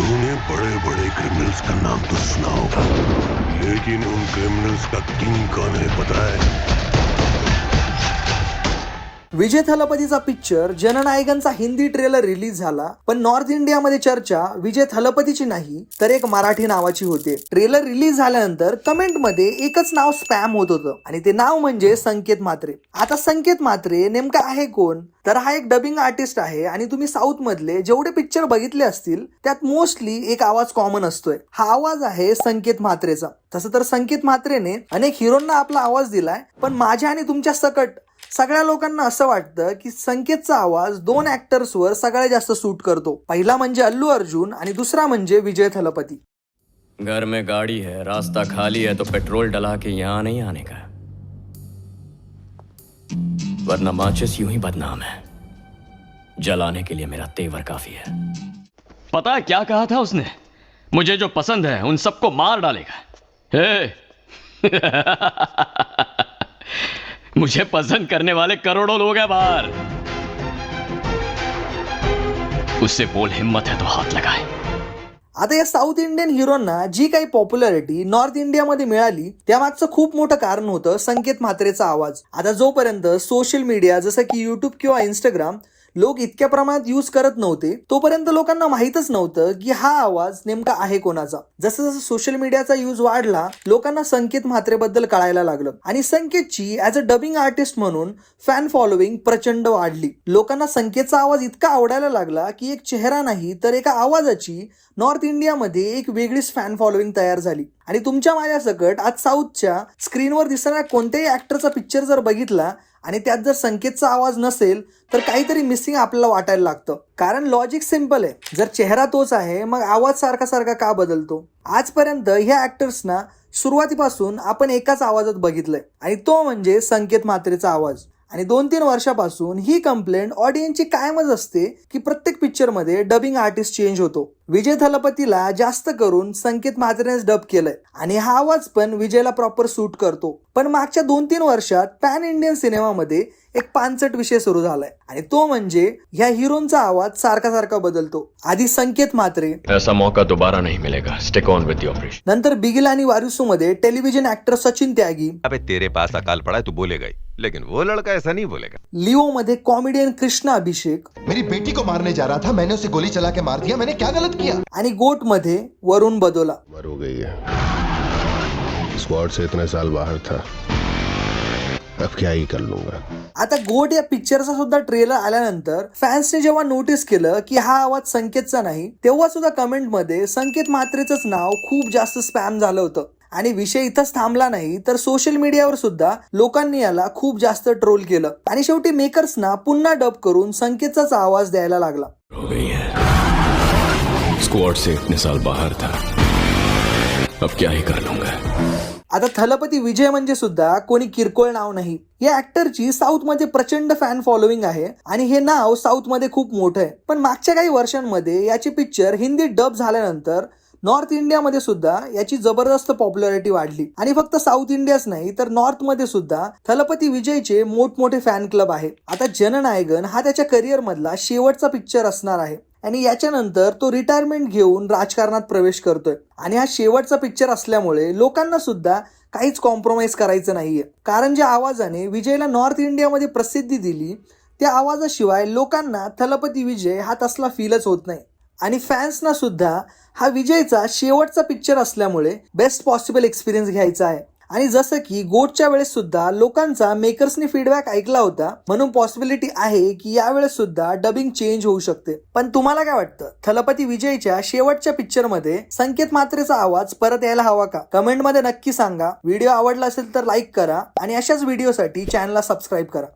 तूने बड़े बड़े क्रिमिनल्स का नाम तो सुना होगा। लेकिन उन क्रिमिनल्स का किंग कौन है पता है? विजय थलपतीचा पिक्चर जननायकांचा हिंदी ट्रेलर रिलीज झाला. पण नॉर्थ इंडियामध्ये चर्चा विजय थलपतीची नाही तर एक मराठी नावाची होते. ट्रेलर रिलीज झाल्यानंतर कमेंटमध्ये एकच नाव स्पॅम होत होतं. आणि ते नाव म्हणजे संकेत मात्रे आता संकेत मात्रे नेमका आहे कोण? तर हा एक डबिंग आर्टिस्ट आहे आणि तुम्ही साऊथ मधले जेवढे पिक्चर बघितले असतील त्यात मोस्टली एक आवाज कॉमन असतोय. हा आवाज आहे संकेत म्हात्रेचा. तसं तर संकेत म्हात्रेने अनेक हिरोंना आपला आवाज दिलाय पण माझ्या आणि तुमच्या सकट सगळ्या लोकांना असं वाटतं की संकेतचा आवाज दोन ऍक्टर्सवर सगळ्यात जास्त सूट करतो. पहिला म्हणजे अल्लू अर्जुन आणि दुसरा म्हणजे विजय थलपती. घर में गाड़ी है रास्ता खाली है तो पेट्रोल डला के यहाँ नहीं आने का। वरना माचिस यूं ही बदनाम है। जलाने के लिए मेरा तेवर काफी है। पता है क्या कहा था उसने? मुझे जो पसंद है उन सबको मार डालेगा। हे! मुझे पसंद करने वाले करोड़ों लोग हैं बाहर। उससे बोल हिम्मत है तो हाथ लगाए। आता या साऊथ इंडियन हिरोंना जी काही पॉप्युलॅरिटी नॉर्थ इंडियामध्ये मिळाली त्यामागचं खूप मोठं कारण होतं संकेत म्हात्रेचा आवाज. आता जोपर्यंत सोशल मीडिया जसं की युट्यूब किंवा इंस्टाग्राम लोक इतक्या प्रमाणात यूज करत नव्हते तोपर्यंत लोकांना माहीतच नव्हतं की हा आवाज नेमका आहे कोणाचा. जसं जसं सोशल मीडियाचा यूज वाढला लोकांना संकेत म्हात्रेबद्दल कळायला लागलं. आणि संकेतची ऍज अ डबिंग आर्टिस्ट म्हणून फॅन फॉलोविंग प्रचंड वाढली. लोकांना संकेतचा आवाज इतका आवडायला लागला की एक चेहरा नाही तर एका आवाजाची नॉर्थ इंडियामध्ये एक वेगळीच फॅन फॉलोविंग तयार झाली. आणि तुमच्या माझ्या सकट आज साऊथच्या स्क्रीनवर दिसणाऱ्या कोणत्याही ऍक्टरचा पिक्चर जर बघितला आणि त्यात जर संकेतचा आवाज नसेल तर काहीतरी मिसिंग आपल्याला वाटायला लागतं. कारण लॉजिक सिंपल आहे. जर चेहरा तोच आहे मग आवाज सारखा सारखा का बदलतो? आजपर्यंत ह्या ऍक्टर्सना सुरुवातीपासून आपण एकाच आवाजात बघितलंय. आणि तो म्हणजे संकेत मात्रेचा आवाज. आणि दोन तीन वर्षापासून ही कंप्लेंट ऑडियन्सची कायमच असते की प्रत्येक पिक्चरमध्ये डबिंग आर्टिस्ट चेंज होतो. विजय थलपतीला जास्त करून संकेत म्हात्रेनेच डब केलंय. आणि हा आवाज पण विजयला प्रॉपर सूट करतो. पण मागच्या दोन तीन वर्षात पॅन इंडियन सिनेमामध्ये एक पानचट विषय सुरू झालाय. आणि तो म्हणजे ह्या हिरोंचा आवाज सारखा सारखा बदलतो. आधी संकेत म्हात्रे ऐसा मौका दोबारा नहीं मिलेगा. स्टिक ऑन द ऑपरेशन नंतर बिगिल आणि वारिसू मध्ये टेलिव्हिजन ऍक्टर सचिन त्यागी अबे तेरे पास अकाल पड़ा है तू बोलेगा ही लेकिन वो लड़का ऐसा नहीं बोलेगा. लिओ मध्ये कॉमेडियन कृष्णा अभिषेक. मेरी बेटी को मारने जा रहा था मैंने उसे गोली चला के मार दिया मैंने क्या गलत आणि गोटमध्ये वरुण बदोला. उम्र हो गई है. स्क्वाड से इतने साल बाहर था. अब क्या ही कर लूंगा? आता गोट या पिक्चरचा सुद्धा ट्रेलर आल्यानंतर फॅन्सने जेव्हा नोटीस केलं की हा आवाज संकेतचा नाही तेव्हा सुद्धा कमेंटमध्ये संकेत मात्रेच नाव खूप जास्त स्पॅम झालं होतं. आणि विषय इथंच थांबला नाही तर सोशल मीडियावर सुद्धा लोकांनी याला खूप जास्त ट्रोल केलं. आणि शेवटी मेकर्सना पुन्हा डब करून संकेतचाच आवाज द्यायला लागला. है. स्क्वाड से इतने साल बाहर था अब क्या ही कर लूंगा? आता थलपती विजय म्हणजे सुद्धा कोणी किरकोळ नाव नाही. या ऍक्टरची साऊथमध्ये प्रचंड फॅन फॉलोईंग आहे आणि हे नाव साऊथमध्ये खूप मोठं आहे. पण मागच्या काही वर्षांमध्ये याची पिक्चर हिंदी डब झाल्यानंतर नॉर्थ इंडियामध्ये सुद्धा याची जबरदस्त पॉप्युलॅरिटी वाढली. आणि फक्त साऊथ इंडियाच नाही तर नॉर्थमध्ये सुद्धा थलपती विजयचे मोठमोठे फॅन क्लब आहे. आता जननायगन हा त्याच्या करिअर मधला शेवटचा पिक्चर असणार आहे. आणि याच्यानंतर तो रिटायरमेंट घेऊन राजकारणात प्रवेश करतोय. आणि हा शेवटचा पिक्चर असल्यामुळे लोकांना सुद्धा काहीच कॉम्प्रोमाइज करायचं नाहीये. कारण ज्या आवाजाने विजयला नॉर्थ इंडियामध्ये प्रसिद्धी दिली त्या आवाजाशिवाय लोकांना थलपती विजय हा तसला फीलच होत नाही. आणि फॅन्सना सुद्धा हा विजयचा शेवटचा पिक्चर असल्यामुळे बेस्ट पॉसिबल एक्सपिरियन्स घ्यायचा आहे. आणि जसं की गोटच्या वेळेस सुद्धा लोकांचा मेकर्सने फीडबॅक ऐकला होता म्हणून पॉसिबिलिटी आहे की यावेळेस सुद्धा डबिंग चेंज होऊ शकते. पण तुम्हाला काय वाटतं? थलपती विजयच्या शेवटच्या पिक्चरमध्ये संकेत मात्रेचा आवाज परत यायला हवा का? कमेंटमध्ये नक्की सांगा. व्हिडिओ आवडला असेल तर लाईक करा आणि अशाच व्हिडिओसाठी चॅनलला सबस्क्राईब करा.